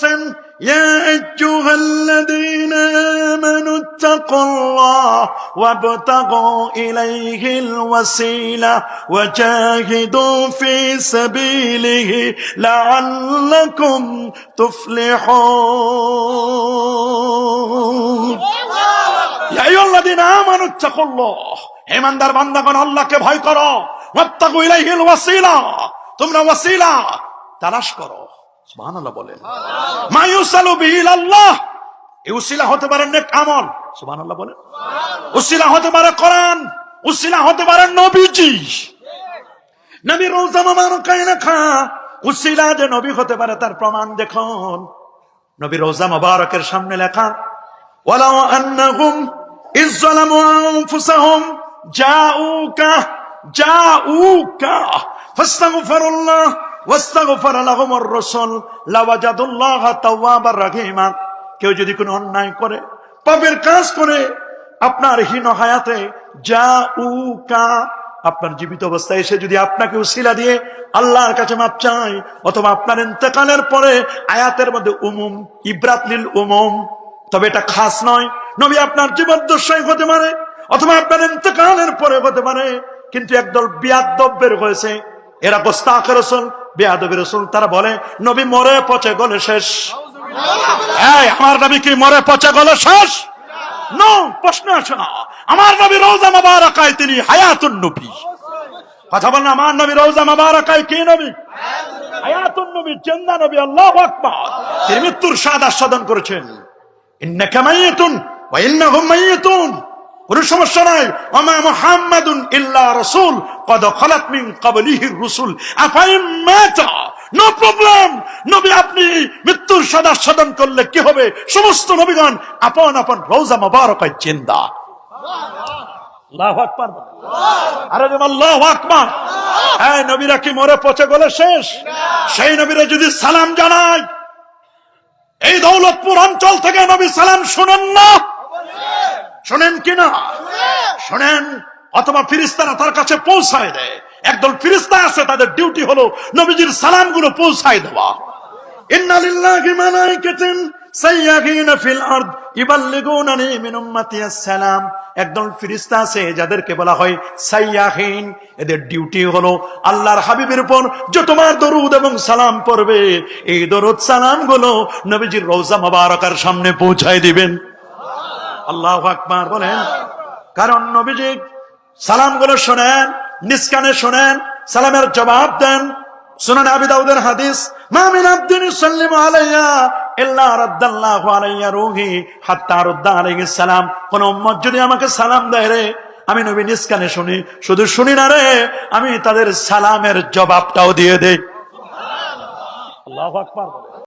বলছেন হেমান্দার বান্দাগণ আল্লাহকে ভয় করো। তোমরা ওয়াসিলা তালাশ করো। বলেন। মা ইউসালু বিহিল আল্লাহ এই উসিলা হতে পারে নেক আমল। সুবহানাল্লাহ বলেন। উসিলা হতে পারে কোরআন। উসিলা হতে পারে নবীজি। নবী রোজা উসিলা যে নবী হতে পারে তার প্রমাণ দেখুন। নবী রোজা মোবারকের সামনে লেখা ওয়ালাউ আন্নাহুম ইজ যালামু আনফুসাহুম জাউকা জাউকা ফাস্তাগফিরুল্লাহ। কেউ যদি কোনো অন্যায় করে, পাপের কাজ করে, আপনার হীন হায়াতে জাউকা। আপনার জীবিত অবস্থায় এসে যদি আপনাকে উসিলা দিয়ে আল্লাহর কাছে মাপ চায়, অথবা আপনার ইন্তেকালের পরে আয়াতের মধ্যে উমুম ইব্রাতলিল উমুম, তবে এটা খাস নয়। নবী আপনার জীবন জীবদ্দশায় হতে পারে, অথবা আপনার ইন্তেকালের পরে হতে পারে, কিন্তু একদল বের হয়েছে। এরা গোস্তাখ রসুল বেয়াদবি রসুল, তারা বলে, নবী মরে পচে গলে শেষ। আমার নবী কি মরে পচে গলে শেষ? প্রশ্ন না। আমার নবী রোজা তিনি হায়াতুন নবী। কথা বলেন আমার নবী রোজা মাবারাকায় কি নবী? হায়াতুন নবী, জিন্দা নবী, আল্লাহু তিনি মৃত্যুর স্বাদ আস্বাদন করেছেন। ইন্নাকা মাইয়াতুন ওয়া ইন্নাহুম মাইয়াতুন কোনো সমস্যা নাই। ওমা মুহাম্মাদুন ইল্লা রাসূল। মৃত্যুর করলে কি হবে? সমস্ত আপন আপন হ্যাঁ নবীরা কি মরে পচে গেলে শেষ? সেই নবীরা যদি সালাম জানায়, এই দৌলতপুর অঞ্চল থেকে নবী সালাম শুনেন না? শোনেন কিনা শোনেন। অথবা ফিরিস্তারা তার কাছে পৌঁছায় দেয়। একদল ফিরিস্তা আছে, তাদের ডিউটি হলো নবীজির সালামগুলো পৌঁছায় দেওয়া। একদল ফিরিস্তা বলা হয় সাইয়াহিন। এদের ডিউটি হলো আল্লাহর হাবিবের উপর যতবার দরুদ এবং সালাম পড়বে, এই দরুদ সালামগুলো নবীজির রওজা মোবারকার সামনে পৌঁছায় দিবেন। আল্লাহ আকবার বলেন। কারণ নবীজি সালামগুলো শোনেন, নিষ্কানে শোনেন, সালামের জবাব দেন। শুনেন আবি হাদিস সালাম। কোন আমাকে সালাম দেয় রে, আমি নবী শুনি। শুধু শুনি না রে, আমি তাদের সালামের জবাবটাও দিয়ে বলেন